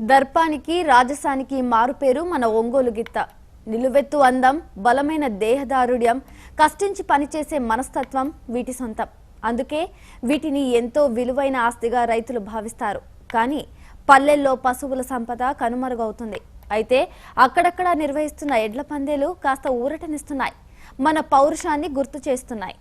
దర్పానికి రాజసానికి మారుపేరు మన ఒంగోలు గిత్త. నిలువెత్తు అందం బలమైన దేహదారుఢ్యం కష్టించి పనిచేసే మనస్తత్వం వీటి సొంతం. అందుకే వీటిని ఎంతో విలువైన ఆస్తిగా రైతులు భావిస్తారు. కానీ పల్లెల్లో పశువుల సంపద కనుమరుగవుతుంది. అయితే అక్కడక్కడ నిర్వహిస్తున్న ఎడ్ల పందేలు కాస్త ఊరటనిస్తున్నాయి. మన పౌరుషాన్ని గుర్తు చేస్తున్నాయి.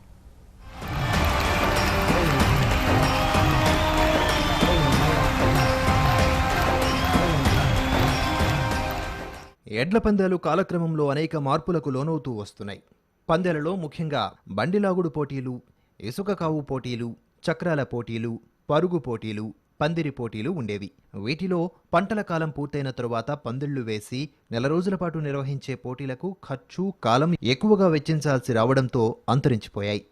ఎడ్ల పందాలు కాలక్రమంలో అనేక మార్పులకు లోనవుతూ వస్తున్నాయి. పందెలలో ముఖ్యంగా బండిలాగుడు పోటీలు ఇసుక కావు పోటీలు చక్రాల పోటీలు పరుగు పోటీలు పందిరి పోటీలు ఉండేవి. వీటిలో పంటల కాలం పూర్తయిన తరువాత పందిళ్ళు వేసి నెల రోజుల పాటు నిర్వహించే పోటీలకు ఖర్చు కాలం ఎక్కువగా వెచ్చించాల్సి రావడంతో అంతరించిపోయాయి.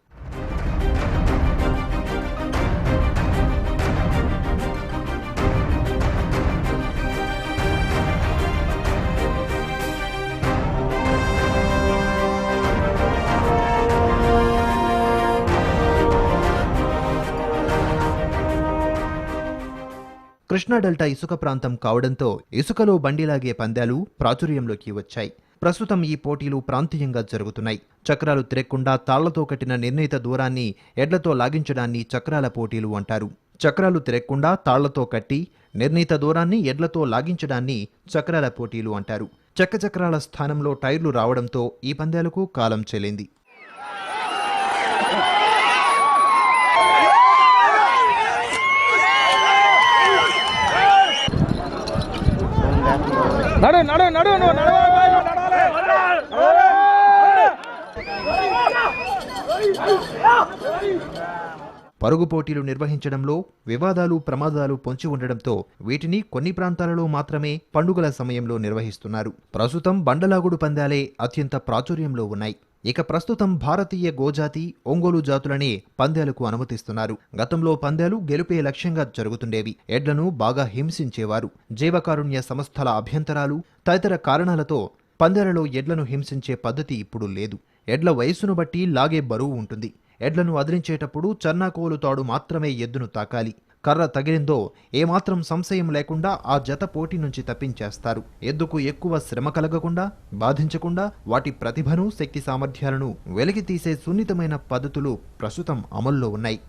కృష్ణా డెల్టా ఇసుక ప్రాంతం కావడంతో ఇసుకలో బండిలాగే పందాలు ప్రాచుర్యంలోకి వచ్చాయి. ప్రస్తుతం ఈ పోటీలు ప్రాంతీయంగా జరుగుతున్నాయి. చక్రాలు తిరగకుండా తాళ్ళతో కట్టిన నిర్ణీత దూరాన్ని ఎడ్లతో లాగించడాన్ని చక్రాల పోటీలు అంటారు. చక్రాలు తిరగకుండా తాళ్ళతో కట్టి నిర్ణీత దూరాన్ని ఎడ్లతో లాగించడాన్ని చక్రాల పోటీలు అంటారు. చక్రచక్రాల స్థానంలో టైర్లు రావడంతో ఈ పందాలకు కాలం చెల్లింది. నడు నడు నడు నువ్వు పరుగు పోటీలు నిర్వహించడంలో వివాదాలు ప్రమాదాలు పొంచి ఉండడంతో వీటిని కొన్ని ప్రాంతాలలో మాత్రమే పండుగల సమయంలో నిర్వహిస్తున్నారు. ప్రస్తుతం బండలాగుడు పందాలే అత్యంత ప్రాచుర్యంలో ఉన్నాయి. ఇక ప్రస్తుతం భారతీయ గోజాతి ఒంగోలు జాతులనే పందాలకు అనుమతిస్తున్నారు. గతంలో పందాలు గెలుపే లక్ష్యంగా జరుగుతుండేవి. ఎడ్లను బాగా హింసించేవారు. జీవకారుణ్య సంస్థల అభ్యంతరాలు తదితర కారణాలతో పందాలలో ఎడ్లను హింసించే పద్ధతి ఇప్పుడు లేదు. ఎడ్ల వయస్సును బట్టి లాగే బరువు ఉంటుంది. ఎడ్లను అదిలించేటప్పుడు చన్నాకోలు తాడు మాత్రమే ఎద్దును తాకాలి. కర్ర తగిలిందో ఏమాత్రం సంశయం లేకుండా ఆ జత పోటీ నుంచి తప్పించేస్తారు. ఎద్దుకు ఎక్కువ శ్రమ కలగకుండా బాధించకుండా వాటి ప్రతిభను శక్తి సామర్థ్యాలను వెలికి తీసే సున్నితమైన పద్ధతులు ప్రస్తుతం అమల్లో ఉన్నాయి.